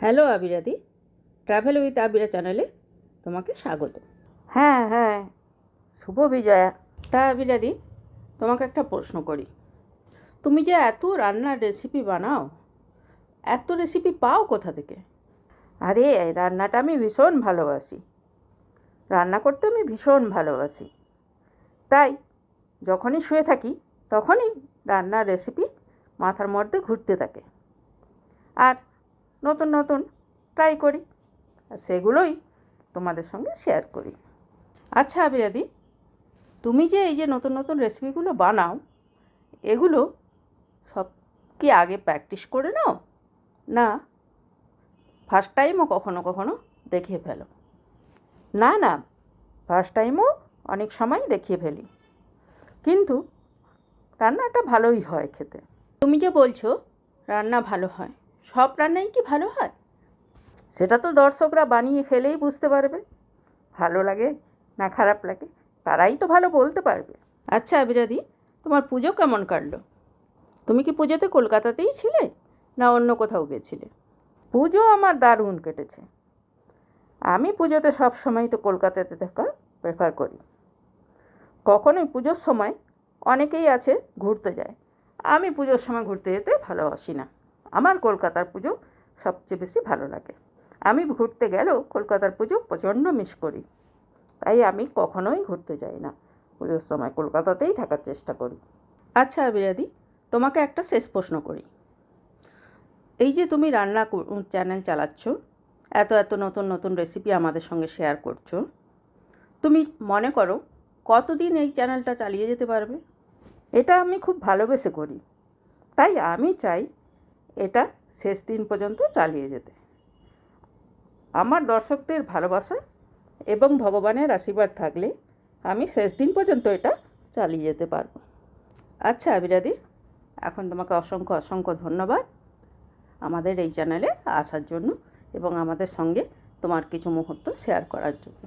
Hello আবিরাদি travel with Abira চ্যানেলে তোমাকে স্বাগত। হ্যাঁ হ্যাঁ শুভ বিজয়া। তা আবিরাদি তোমাকে একটা প্রশ্ন করি। তুমি যে এত রান্নার রেসিপি বানাও এত রেসিপি পাও কোথা থেকে? আরে রান্নাটা আমি ভীষণ ভালোবাসি। রান্না করতে আমি ভীষণ ভালোবাসি। তাই যখনই শুয়ে থাকি তখনই রান্নার রেসিপি মাথার মধ্যে ঘুরতে থাকে। আর নতুন নতুন ট্রাই করি। আর সেগুলোই তোমাদের সঙ্গে শেয়ার করি। আচ্ছা আবিরাদি, তুমি যে এই যে নতুন নতুন রেসিপিগুলো বানাও, এগুলো সব কি আগে প্র্যাকটিস করে নাও? না ফার্স্ট টাইমও কখনো কখনো দেখে ফেলো। না না ফার্স্ট টাইমও অনেক সময় দেখিয়ে ফেলি। কিন্তু রান্নাটা ভালোই হয় খেতে। তুমি যে বলছো, রান্না ভালো হয়। সব রান্নাই কি ভালো হয়? সেটা তো দর্শকরা বানিয়ে খেলেই বুঝতে পারবে। ভালো লাগে না খারাপ লাগে তারাই তো ভালো বলতে পারবে। আচ্ছা আবিরাদি তোমার পুজো কেমন কাটলো? তুমি কি পুজোতে কলকাতাতেই ছিলে না অন্য কোথাও গেছিলে? পুজো আমার দারুণ কেটেছে। আমি পুজোতে সব সময় তো কলকাতাতে থাকা প্রেফার করি। কখনোই পুজোর সময় অনেকেই আছে ঘুরতে যায়। আমি পুজোর সময় ঘুরতে যেতে ভালোবাসি না। আমার কলকাতার পুজো সবচেয়ে বেশি ভালো লাগে। আমি ঘুরতে গেলেও কলকাতার পুজো প্রচণ্ড মিস করি। তাই আমি কখনোই ঘুরতে যাই না। পুজোর সময় কলকাতাতেই থাকার চেষ্টা করি। আচ্ছা আবিরাদি তোমাকে একটা শেষ প্রশ্ন করি। এই যে তুমি রান্না চ্যানেল চালাচ্ছ এত এত নতুন নতুন রেসিপি আমাদের সঙ্গে শেয়ার করছ তুমি মনে করো কতদিন এই চ্যানেলটা চালিয়ে যেতে পারবে? এটা আমি খুব ভালোবেসে করি। তাই আমি চাই এটা শেষ দিন পর্যন্ত চালিয়ে যেতে। আমার দর্শকদের ভালোবাসা এবং ভগবানের আশীর্বাদ থাকলে আমি শেষ দিন পর্যন্ত এটা চালিয়ে যেতে পারব। আচ্ছা আবিরাদি, এখন তোমাকে অসংখ্য অসংখ্য ধন্যবাদ আমাদের এই চ্যানেলে আসার জন্য এবং আমাদের সঙ্গে তোমার কিছু মুহূর্ত শেয়ার করার জন্য।